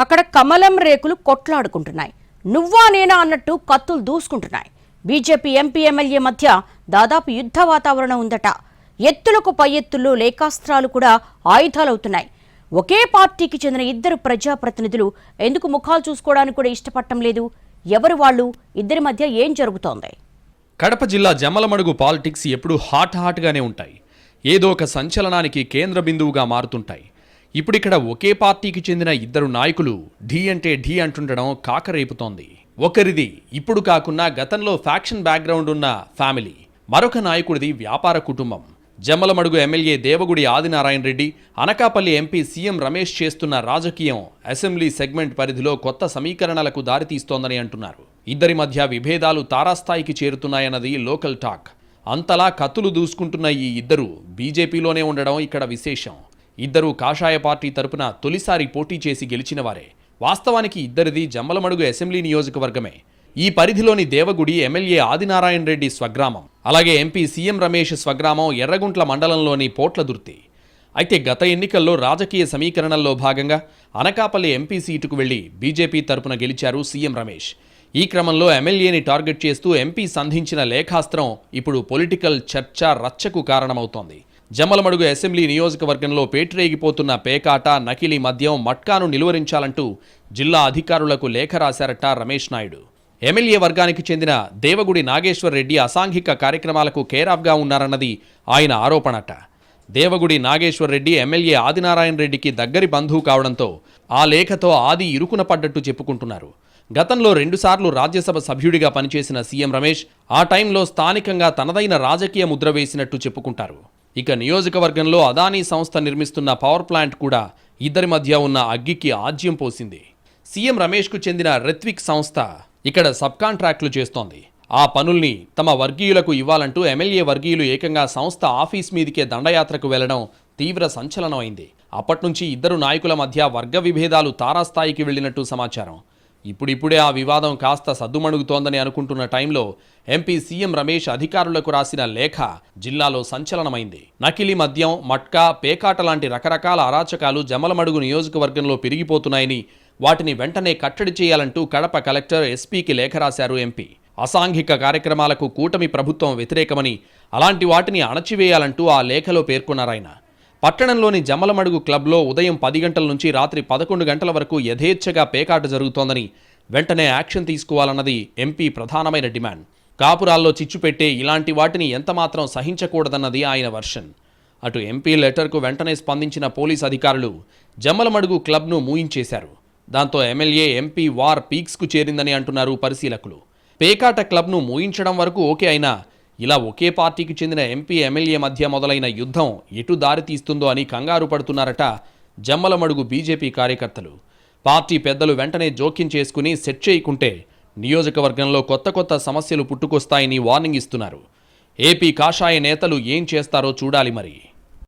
అక్కడ కమలం రేకులు కొట్లాడుకుంటున్నాయి. నువ్వా నేనా అన్నట్టు కత్తులు దూసుకుంటున్నాయి. బీజేపీ ఎంపీ ఎమ్మెల్యే మధ్య దాదాపు యుద్ధ వాతావరణం ఉందట. ఎత్తులకు పై ఎత్తుల్లో లేఖాస్త్రాలు కూడా ఆయుధాలవుతున్నాయి. ఒకే పార్టీకి చెందిన ఇద్దరు ప్రజాప్రతినిధులు ఎందుకు ముఖాలు చూసుకోవడానికి కూడా ఇష్టపడటం లేదు? ఎవరు వాళ్ళు? ఇద్దరి మధ్య ఏం జరుగుతోంది? కడప జిల్లా జమ్మలమడుగు పాలిటిక్స్ ఎప్పుడూ హాట్ హాట్గానే ఉంటాయి. ఏదో ఒక సంచలనానికి కేంద్ర బిందువుగా మారుతుంటాయి. ఇప్పుడిక్కడ ఒకే పార్టీకి చెందిన ఇద్దరు నాయకులు ఢీ అంటే ఢీ అంటుండడం కాకరేపుతోంది. ఒకరిది ఇప్పుడు కాకున్నా గతంలో ఫ్యాక్షన్ బ్యాక్గ్రౌండ్ ఉన్న ఫ్యామిలీ మరొక నాయకుడిది వ్యాపార కుటుంబం. Jammalamadugu MLA Devagudi Adinarayana Reddy Anakapalli MP CM Ramesh చేస్తున్న రాజకీయం అసెంబ్లీ సెగ్మెంట్ పరిధిలో కొత్త సమీకరణలకు దారితీస్తోందని అంటున్నారు. ఇద్దరి మధ్య విభేదాలు తారాస్థాయికి చేరుతున్నాయన్నది లోకల్ టాక్. అంతలా కత్తులు దూసుకుంటున్న ఈ ఇద్దరు బీజేపీలోనే ఉండడం ఇక్కడ విశేషం. ఇద్దరు కాషాయ పార్టీ తరపున తొలిసారి పోటీ చేసి గెలిచిన వారే. వాస్తవానికి ఇద్దరిది జమ్మలమడుగు అసెంబ్లీ నియోజకవర్గమే. ఈ పరిధిలోని దేవగుడి ఎమ్మెల్యే ఆదినారాయణ రెడ్డి స్వగ్రామం అలాగే ఎంపీ సీఎం రమేష్ స్వగ్రామం ఎర్రగుంట్ల మండలంలోని పోట్లదుర్తి అయితే గత ఎన్నికల్లో రాజకీయ సమీకరణల్లో భాగంగా అనకాపల్లి ఎంపీ సీటుకు వెళ్ళి బీజేపీ తరపున గెలిచారు సీఎం రమేష్. ఈ క్రమంలో ఎమ్మెల్యేని టార్గెట్ చేస్తూ ఎంపీ సంధించిన లేఖాస్త్రం ఇప్పుడు పొలిటికల్ చర్చ రచ్చకు కారణమవుతోంది. జమ్మలమడుగు అసెంబ్లీ నియోజకవర్గంలో పేటరేగిపోతున్న పేకాట నకిలీ మద్యం మట్కాను నిలువరించాలంటూ జిల్లా అధికారులకు లేఖ రాశారట రమేష్ నాయుడు. ఎమ్మెల్యే వర్గానికి చెందిన దేవగుడి నాగేశ్వర్ రెడ్డి అసాంఘిక కార్యక్రమాలకు కేరాఫ్గా ఉన్నారన్నది ఆయన ఆరోపణట. దేవగుడి నాగేశ్వర్ రెడ్డి ఎమ్మెల్యే ఆదినారాయణ రెడ్డికి దగ్గరి బంధువు కావడంతో ఆ లేఖతో ఆది ఇరుకున పడ్డట్టు చెప్పుకుంటున్నారు. గతంలో రెండుసార్లు రాజ్యసభ సభ్యుడిగా పనిచేసిన సీఎం రమేష్ ఆ టైంలో స్థానికంగా తనదైన రాజకీయ ముద్ర వేసినట్టు చెప్పుకుంటారు. ఇక నియోజకవర్గంలో అదానీ సంస్థ నిర్మిస్తున్న పవర్ ప్లాంట్ కూడా ఇద్దరి మధ్య ఉన్న అగ్గికి ఆజ్యం పోసింది. సీఎం రమేష్కు చెందిన రిత్విక్ సంస్థ ఇక్కడ సబ్ కాంట్రాక్టులు చేస్తోంది. ఆ పనుల్ని తమ వర్గీయులకు ఇవ్వాలంటూ ఎమ్మెల్యే వర్గీయులు ఏకంగా సంస్థ ఆఫీస్ మీదికే దండయాత్రకు వెళ్ళడం తీవ్ర సంచలనమైంది. అప్పట్నుంచి ఇద్దరు నాయకుల మధ్య వర్గ విభేదాలు తారాస్థాయికి వెళ్ళినట్టు సమాచారం. ఇప్పుడిప్పుడే ఆ వివాదం కాస్త సద్దుమణుగుతోందని అనుకుంటున్న టైంలో ఎంపీ సీఎం రమేష్ అధికారులకు రాసిన లేఖ జిల్లాలో సంచలనమైంది. నకిలీ మద్యం మట్కా పేకాట లాంటి రకరకాల అరాచకాలు జమలమడుగు నియోజకవర్గంలో పెరిగిపోతున్నాయని వాటిని వెంటనే కట్టడి చేయాలంటూ కడప కలెక్టర్ ఎస్పీకి లేఖ రాశారు ఎంపీ. అసాంఘిక కార్యక్రమాలకు కూటమి ప్రభుత్వం వ్యతిరేకమని అలాంటి వాటిని అణచివేయాలంటూ ఆ లేఖలో పేర్కొన్నారాయన. పట్టణంలోని జమ్మలమడుగు క్లబ్లో ఉదయం పది గంటల నుంచి రాత్రి పదకొండు గంటల వరకు యథేచ్ఛగా పేకాట జరుగుతోందని వెంటనే యాక్షన్ తీసుకోవాలన్నది ఎంపీ ప్రధానమైన డిమాండ్. కాపురాల్లో చిచ్చు పెట్టే ఇలాంటి వాటిని ఎంతమాత్రం సహించకూడదన్నది ఆయన వర్షన్. అటు ఎంపీ లెటర్కు వెంటనే స్పందించిన పోలీస్ అధికారులు జమ్మలమడుగు క్లబ్ను మూయించేశారు. దాంతో ఎమ్మెల్యే ఎంపీ వార్ పీక్స్కు చేరిందని అంటున్నారు పరిశీలకులు. పేకాట క్లబ్ను మూయించడం వరకు ఓకే అయినా ఇలా ఒకే పార్టీకి చెందిన ఎంపీ ఎమ్మెల్యే మధ్య మొదలైన యుద్ధం ఎటు దారి తీస్తుందో అని కంగారు పడుతున్నారట జమ్మలమడుగు బీజేపీ కార్యకర్తలు. పార్టీ పెద్దలు వెంటనే జోక్యం చేసుకుని సెట్ చేయకుంటే నియోజకవర్గంలో కొత్త కొత్త సమస్యలు పుట్టుకొస్తాయని వార్నింగ్ ఇస్తున్నారు. ఏపీ కాషాయ నేతలు ఏం చేస్తారో చూడాలి మరి.